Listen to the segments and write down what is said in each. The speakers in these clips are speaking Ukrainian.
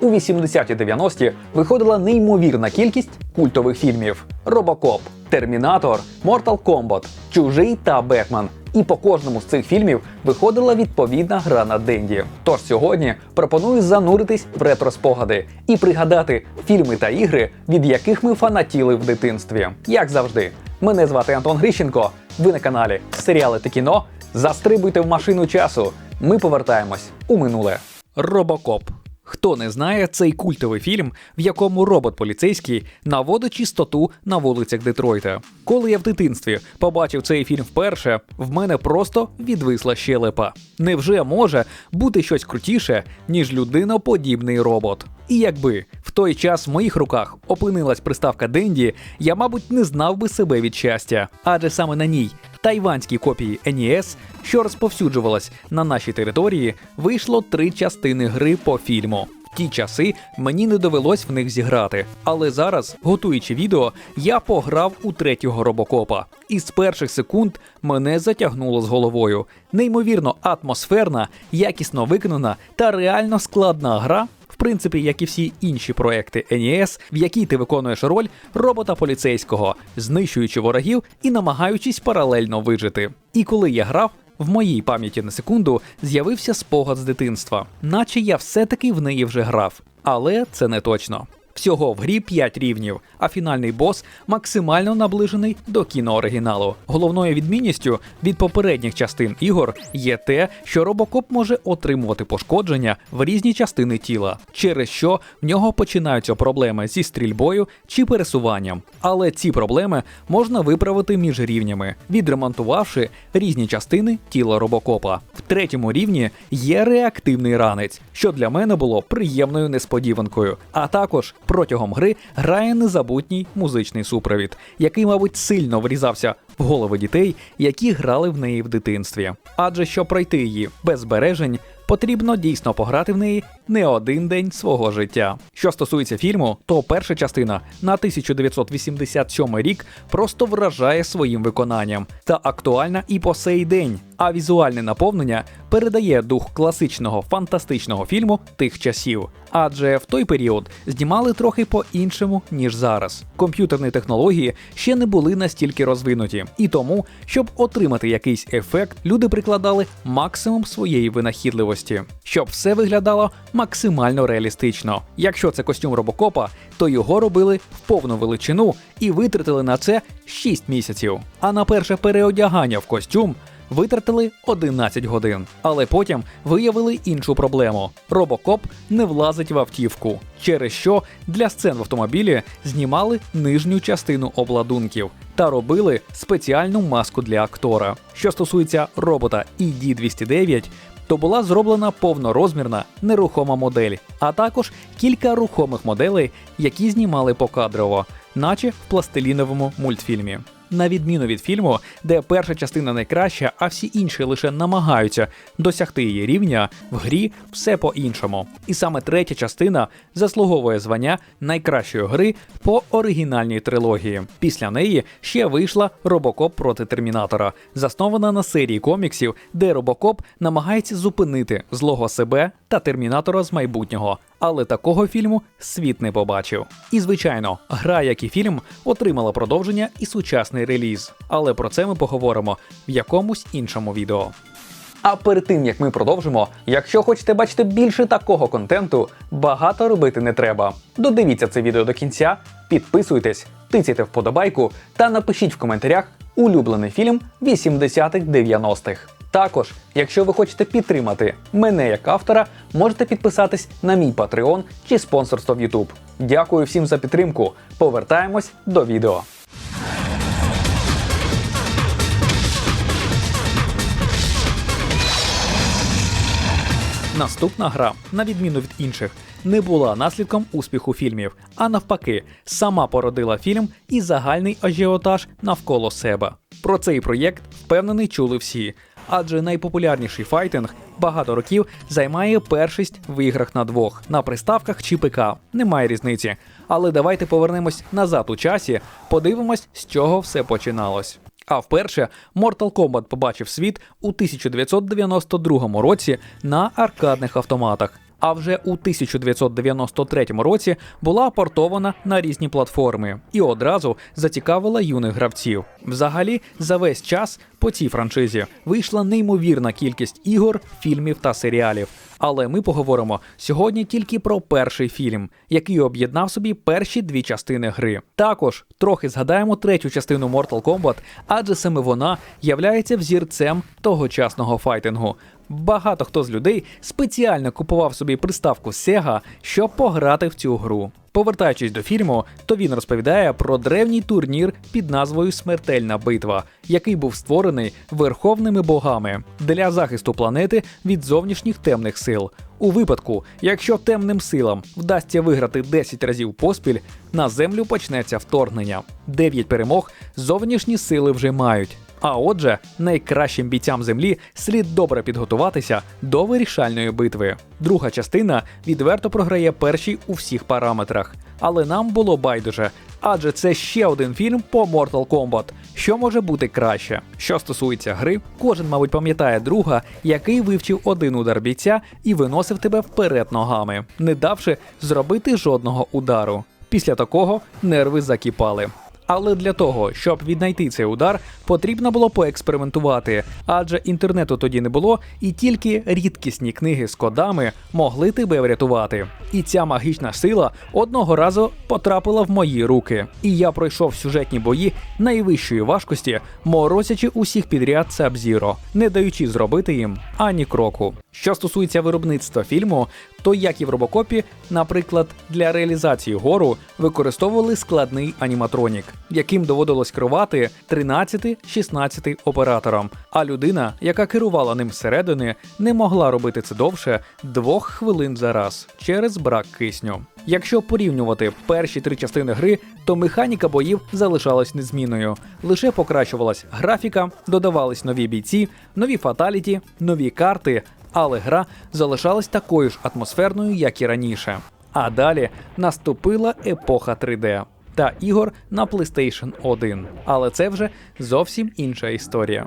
У 80-ті-90-ті виходила неймовірна кількість культових фільмів: Робокоп, Термінатор, Mortal Kombat, Чужий та Бетмен. І по кожному з цих фільмів виходила відповідна гра на Денді. Тож сьогодні пропоную зануритись в ретро-спогади і пригадати фільми та ігри, від яких ми фанатіли в дитинстві. Як завжди, мене звати Антон Грищенко. Ви на каналі Серіали та кіно. Застрибуйте в машину часу. Ми повертаємось у минуле. Робокоп. Хто не знає цей культовий фільм, в якому робот поліцейський наводить чистоту на вулицях Детройта. Коли я в дитинстві побачив цей фільм вперше, в мене просто відвисла щелепа. Невже може бути щось крутіше, ніж людиноподібний робот? І якби в той час в моїх руках опинилась приставка Денді, я, мабуть, не знав би себе від щастя, адже саме на ній тайванській копії NES, що розповсюджувалась на нашій території, вийшло три частини гри по фільму. Ті часи мені не довелось в них зіграти, але зараз, готуючи відео, я пограв у третього робокопа. І з перших секунд мене затягнуло з головою. Неймовірно атмосферна, якісно виконана та реально складна гра. В принципі, як і всі інші проекти NES, в якій ти виконуєш роль робота поліцейського, знищуючи ворогів і намагаючись паралельно вижити. І коли я грав, в моїй пам'яті на секунду з'явився спогад з дитинства, наче я все-таки в неї вже грав. Але це не точно. Всього в грі 5 рівнів, а фінальний бос максимально наближений до кінооригіналу. Головною відмінністю від попередніх частин ігор є те, що робокоп може отримувати пошкодження в різні частини тіла, через що в нього починаються проблеми зі стрільбою чи пересуванням. Але ці проблеми можна виправити між рівнями, відремонтувавши різні частини тіла робокопа. В третьому рівні є реактивний ранець, що для мене було приємною несподіванкою. А також протягом гри грає незабутній музичний супровід, який, мабуть, сильно врізався в голови дітей, які грали в неї в дитинстві. Адже щоб пройти її без збережень, потрібно дійсно пограти в неї не один день свого життя. Що стосується фільму, то перша частина на 1987 рік просто вражає своїм виконанням та актуальна і по сей день. А візуальне наповнення передає дух класичного фантастичного фільму тих часів. Адже в той період знімали трохи по-іншому, ніж зараз. Комп'ютерні технології ще не були настільки розвинуті, і тому, щоб отримати якийсь ефект, люди прикладали максимум своєї винахідливості, щоб все виглядало максимально реалістично. Якщо це костюм робокопа, то його робили в повну величину і витратили на це 6 місяців. А на перше переодягання в костюм витратили 11 годин. Але потім виявили іншу проблему: робокоп не влазить в автівку, через що для сцен в автомобілі знімали нижню частину обладунків та робили спеціальну маску для актора. Що стосується робота ED-209, то була зроблена повнорозмірна нерухома модель, а також кілька рухомих моделей, які знімали покадрово, наче в пластиліновому мультфільмі. На відміну від фільму, де перша частина найкраща, а всі інші лише намагаються досягти її рівня, в грі все по-іншому. І саме третя частина заслуговує звання найкращої гри по оригінальній трилогії. Після неї ще вийшла Робокоп проти Термінатора, заснована на серії коміксів, де Робокоп намагається зупинити злого себе та термінатора з майбутнього. Але такого фільму світ не побачив. І звичайно, гра, як і фільм, отримала продовження і сучасний реліз. Але про це ми поговоримо в якомусь іншому відео. А перед тим як ми продовжимо, якщо хочете бачити більше такого контенту, багато робити не треба. Додивіться це відео до кінця, підписуйтесь, тицяйте вподобайку та напишіть в коментарях улюблений фільм 80-х-90-х. Також, якщо ви хочете підтримати мене як автора, можете підписатись на мій Patreon чи спонсорство в YouTube. Дякую всім за підтримку. Повертаємось до відео. Наступна гра, на відміну від інших, не була наслідком успіху фільмів, а навпаки, сама породила фільм і загальний ажіотаж навколо себе. Про цей проєкт впевнений чули всі, адже найпопулярніший файтинг багато років займає першість в іграх на двох, на приставках чи ПК. Немає різниці. Але давайте повернемось назад у часі, подивимось, з чого все починалось. А вперше Mortal Kombat побачив світ у 1992 році на аркадних автоматах. А вже у 1993 році була портована на різні платформи і одразу зацікавила юних гравців. Взагалі, за весь час по цій франшизі вийшла неймовірна кількість ігор, фільмів та серіалів. Але ми поговоримо сьогодні тільки про перший фільм, який об'єднав собі перші дві частини гри. Також трохи згадаємо третю частину Mortal Kombat, адже саме вона являється взірцем тогочасного файтингу. Багато хто з людей спеціально купував собі приставку Sega, щоб пограти в цю гру. Повертаючись до фільму, то він розповідає про древній турнір під назвою Смертельна битва, який був створений верховними богами для захисту планети від зовнішніх темних сил. У випадку, якщо темним силам вдасться виграти 10 разів поспіль, на землю почнеться вторгнення. Дев'ять перемог зовнішні сили вже мають. А отже, найкращим бійцям землі слід добре підготуватися до вирішальної битви. Друга частина відверто програє першій у всіх параметрах. Але нам було байдуже, адже це ще один фільм по Mortal Kombat. Що може бути краще? Що стосується гри, кожен, мабуть, пам'ятає друга, який вивчив один удар бійця і виносив тебе вперед ногами, не давши зробити жодного удару. Після такого нерви закіпали. Але для того, щоб віднайти цей удар, потрібно було поекспериментувати, адже інтернету тоді не було, і тільки рідкісні книги з кодами могли тебе врятувати. І ця магічна сила одного разу потрапила в мої руки. І я пройшов сюжетні бої найвищої важкості, морозячи усіх підряд Сабзіро, не даючи зробити їм ані кроку. Що стосується виробництва фільму, то як і в робокопі, наприклад, для реалізації гору використовували складний аніматронік, яким доводилось керувати 13-16 операторам. А людина, яка керувала ним зсередини, не могла робити це довше двох хвилин за раз через брак кисню. Якщо порівнювати перші три частини гри, то механіка боїв залишалась незмінною. Лише покращувалась графіка, додавались нові бійці, нові фаталіті, нові карти, але гра залишалась такою ж атмосферною, як і раніше. А далі наступила епоха 3D та ігор на PlayStation 1. Але це вже зовсім інша історія.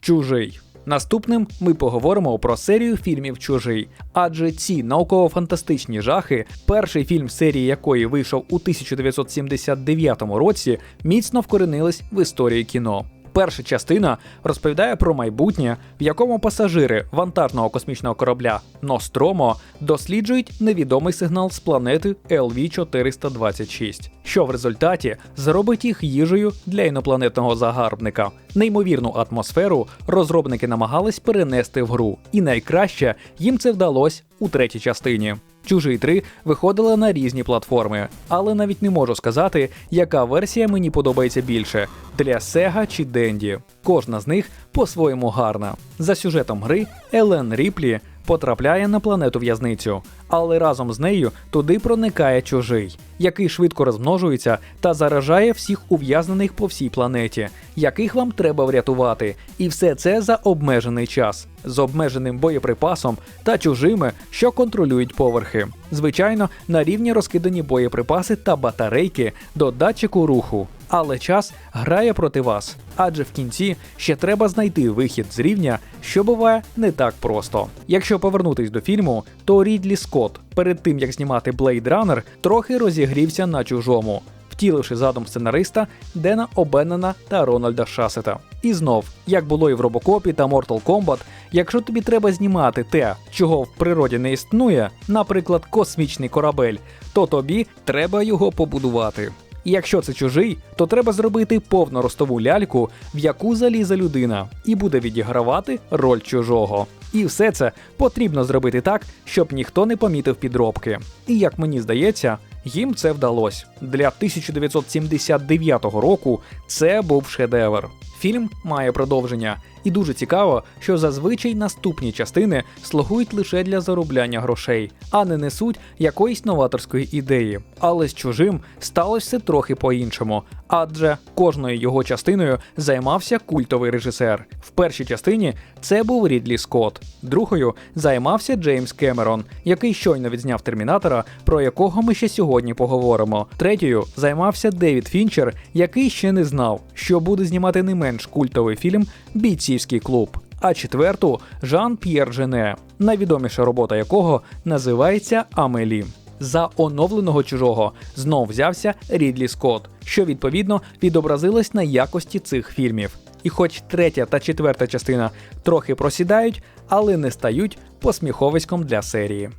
Чужий. Наступним ми поговоримо про серію фільмів Чужий, адже ці науково-фантастичні жахи, перший фільм серії якої вийшов у 1979 році, міцно вкоренились в історії кіно. Перша частина розповідає про майбутнє, в якому пасажири вантажного космічного корабля Ностромо досліджують невідомий сигнал з планети LV-426, що в результаті зробить їх їжею для інопланетного загарбника. Неймовірну атмосферу розробники намагались перенести в гру, і найкраще їм це вдалося у третій частині. Чужий 3 виходила на різні платформи, але навіть не можу сказати, яка версія мені подобається більше для Sega чи Денді. Кожна з них по-своєму гарна. За сюжетом гри Елен Ріплі потрапляє на планету в'язницю, але разом з нею туди проникає чужий, який швидко розмножується та заражає всіх ув'язнених по всій планеті, яких вам треба врятувати. І все це за обмежений час, з обмеженим боєприпасом та чужими, що контролюють поверхи. Звичайно, на рівні розкидані боєприпаси та батарейки до датчику руху. Але час грає проти вас, адже в кінці ще треба знайти вихід з рівня, що буває не так просто. Якщо повернутись до фільму, то Рідлі Скотт перед тим як знімати Blade Runner, трохи розігрівся на чужому, втіливши задум сценариста Дена Обеннена та Рональда Шасета. І знов, як було і в Робокопі та Mortal Kombat, якщо тобі треба знімати те, чого в природі не існує, наприклад, космічний корабель, то тобі треба його побудувати. І якщо це чужий, то треба зробити повну ростову ляльку, в яку залізе людина, і буде відігравати роль чужого. І все це потрібно зробити так, щоб ніхто не помітив підробки. І як мені здається, їм це вдалося. Для 1979 року це був шедевр. Фільм має продовження, і дуже цікаво, що зазвичай наступні частини слугують лише для заробляння грошей, а не несуть якоїсь новаторської ідеї. Але з чужим сталося трохи по-іншому, адже кожною його частиною займався культовий режисер. В першій частині це був Рідлі Скотт, другою займався Джеймс Кемерон, який щойно відзняв термінатора, про якого ми ще сьогодні поговоримо. Третьою займався Девід Фінчер, який ще не знав, що буде знімати не менш культовий фільм Бійцівський клуб. а четверту Жан П'єр Жене, найвідоміша робота якого називається Амелі. За оновленого чужого знов взявся Рідлі Скотт, що відповідно відобразилось на якості цих фільмів. І хоч третя та четверта частина трохи просідають, але не стають посміховиськом для серії.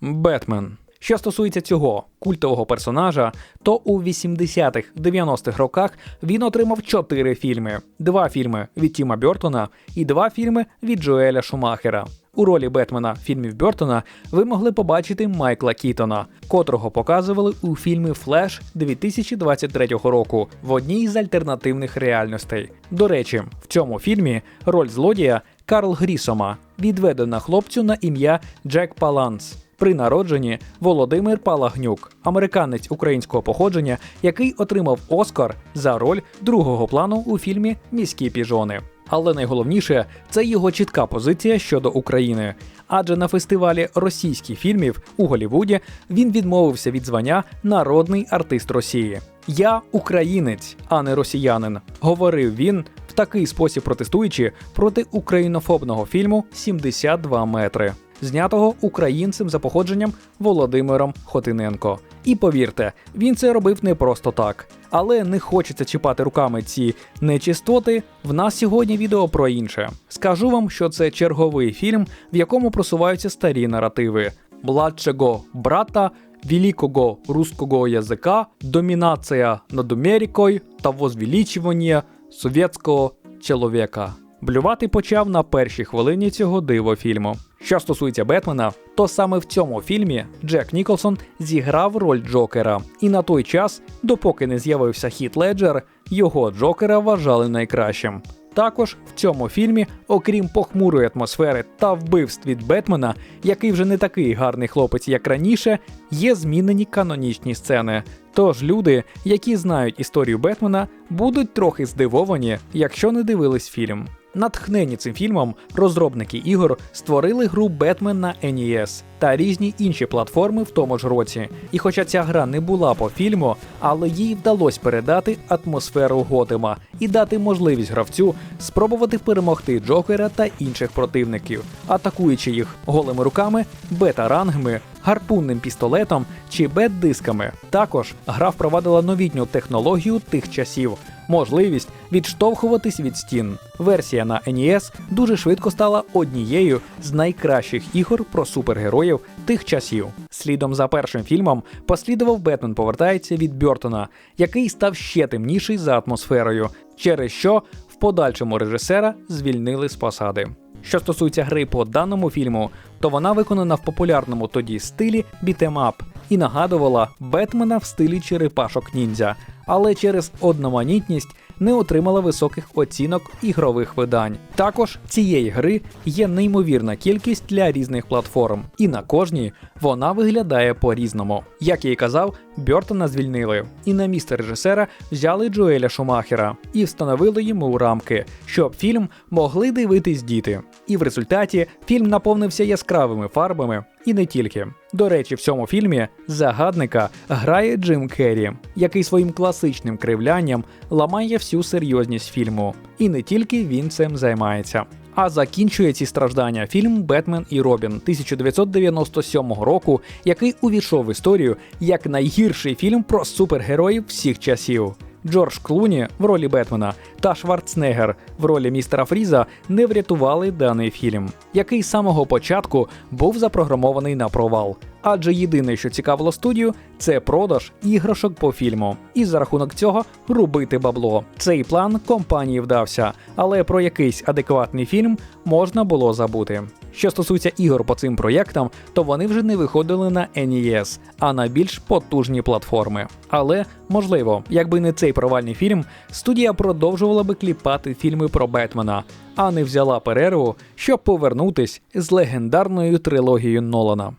Бетмен. Що стосується цього культового персонажа, то у 80-х 90-х роках він отримав чотири фільми: два фільми від Тіма Бертона і два фільми від Джоеля Шумахера. У ролі Бетмена фільмів Бертона ви могли побачити Майкла Кітона, котрого показували у фільмі Флеш 2023 року в одній з альтернативних реальностей. До речі, в цьому фільмі роль злодія Карл Грісома відведена хлопцю на ім'я Джек Паланс. При народженні Володимир Палагнюк, американець українського походження, який отримав Оскар за роль другого плану у фільмі Міські піжони. Але найголовніше це його чітка позиція щодо України. Адже на фестивалі російських фільмів у Голівуді він відмовився від звання Народний артист Росії. Я українець, а не росіянин, говорив він в такий спосіб протестуючи проти українофобного фільму «72 метри знятого українцем за походженням Володимиром Хотиненко. І повірте, він це робив не просто так. Але не хочеться чіпати руками ці нечистоти. В нас сьогодні відео про інше. Скажу вам, що це черговий фільм, в якому просуваються старі наративи младшого брата. Великого русского язика, домінація над Америкою та возвеличування совєтського чоловіка. Блювати почав на першій хвилині цього диво фільму. Що стосується Бетмена, то саме в цьому фільмі Джек Ніколсон зіграв роль Джокера, і на той час, допоки не з'явився Хіт Леджер, його Джокера вважали найкращим. Також в цьому фільмі, окрім похмурої атмосфери та вбивств від Бетмена, який вже не такий гарний хлопець, як раніше, є змінені канонічні сцени. Тож люди, які знають історію Бетмена, будуть трохи здивовані, якщо не дивились фільм. Натхнені цим фільмом розробники ігор створили гру Batman на NES та різні інші платформи в тому ж році. І хоча ця гра не була по фільму, але їй вдалося передати атмосферу Готема і дати можливість гравцю спробувати перемогти Джокера та інших противників, атакуючи їх голими руками, бета-рангами, гарпунним пістолетом чи бет-дисками. Також гра впровадила новітню технологію тих часів можливість відштовхуватись від стін. Версія на NES дуже швидко стала однією з найкращих ігор про супергероїв тих часів. Слідом за першим фільмом послідував Бетмен повертається від Бертона, який став ще темніший за атмосферою, через що в подальшому режисера звільнили з посади. Що стосується гри по даному фільму, то вона виконана в популярному тоді стилі бітемап і нагадувала Бетмена в стилі черепашок ніндзя, але через одноманітність не отримала високих оцінок ігрових видань. Також цієї гри є неймовірна кількість для різних платформ, і на кожній вона виглядає по-різному. Як я й казав, Бертона звільнили, і на місце режисера взяли Джоеля Шумахера і встановили йому рамки, щоб фільм могли дивитись діти. І в результаті фільм наповнився яскравими фарбами і не тільки. До речі, в цьому фільмі загадника грає Джим Керрі, який своїм класичним кривлянням ламає всю серйозність фільму. І не тільки він цим займається. А закінчує ці страждання фільм Бетмен і Робін 1997 року, який увійшов в історію як найгірший фільм про супергероїв всіх часів. Джордж Клуні в ролі Бетмена та Шварценеггер в ролі містера Фріза не врятували даний фільм, який з самого початку був запрограмований на провал. Адже єдине, що цікавило студію, це продаж іграшок по фільму, і за рахунок цього рубити бабло. Цей план компанії вдався, але про якийсь адекватний фільм можна було забути. Що стосується ігор по цим проєктам, то вони вже не виходили на NES, а на більш потужні платформи. Але можливо, якби не цей провальний фільм, студія продовжувала би кліпати фільми про Бетмена, а не взяла перерву, щоб повернутись з легендарною трилогією Нолана.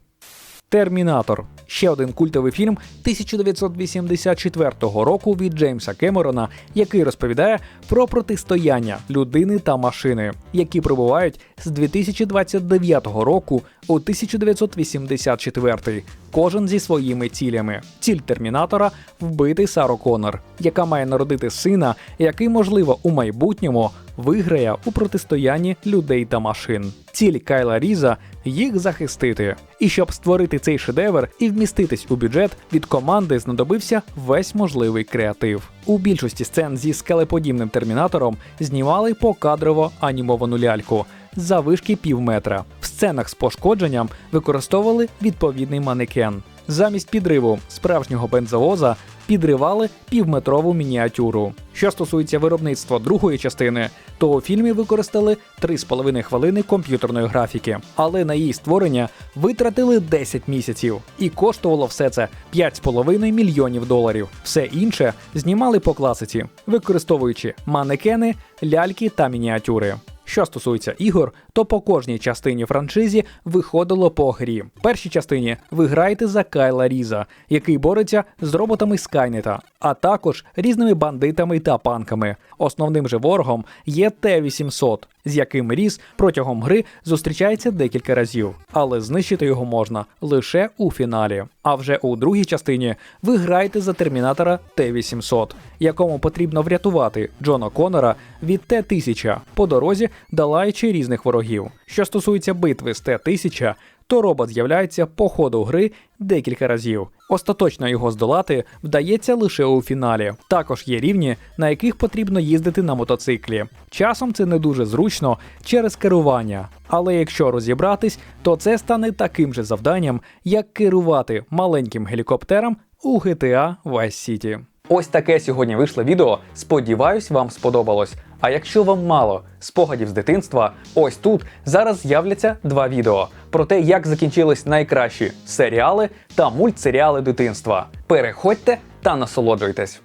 Термінатор ще один культовий фільм 1984 року від Джеймса Кемерона, який розповідає про протистояння людини та машини, які прибувають з 2029 року у 1984, кожен зі своїми цілями. Ціль термінатора вбити Сару Коннор, яка має народити сина, який, можливо, у майбутньому виграє у протистоянні людей та машин. Ціль Кайла Різа їх захистити. І щоб створити цей шедевр і вміститись у бюджет, від команди знадобився весь можливий креатив. У більшості сцен зі скелеподібним термінатором знімали покадрово анімовану ляльку за вишки пів метра. В сценах з пошкодженням використовували відповідний манекен. Замість підриву справжнього бензовоза підривали півметрову мініатюру. Що стосується виробництва другої частини, то у фільмі використали 3,5 хвилини комп'ютерної графіки, але на її створення витратили 10 місяців. І коштувало все це 5,5 мільйонів доларів. Все інше знімали по класиці, використовуючи манекени, ляльки та мініатюри. Що стосується ігор, то по кожній частині франшизі виходило по грі. В першій частині ви граєте за Кайла Різа, який бореться з роботами Скайнета, а також різними бандитами та панками. Основним же ворогом є Т-800, з яким Різ протягом гри зустрічається декілька разів, але знищити його можна лише у фіналі. А вже у другій частині ви граєте за термінатора Т-800, якому потрібно врятувати Джона Конора від Т-1000 по дорозі, долаючи різних ворогів. Що стосується битви з Т-1000, то робот з'являється по ходу гри декілька разів. Остаточно його здолати вдається лише у фіналі. Також є рівні, на яких потрібно їздити на мотоциклі. Часом це не дуже зручно через керування. Але якщо розібратись, то це стане таким же завданням, як керувати маленьким гелікоптером у GTA Vice City. Ось таке сьогодні вийшло відео. Сподіваюсь, вам сподобалось. А якщо вам мало спогадів з дитинства, ось тут зараз з'являться два відео про те, як закінчились найкращі серіали та мультсеріали дитинства. Переходьте та насолоджуйтесь.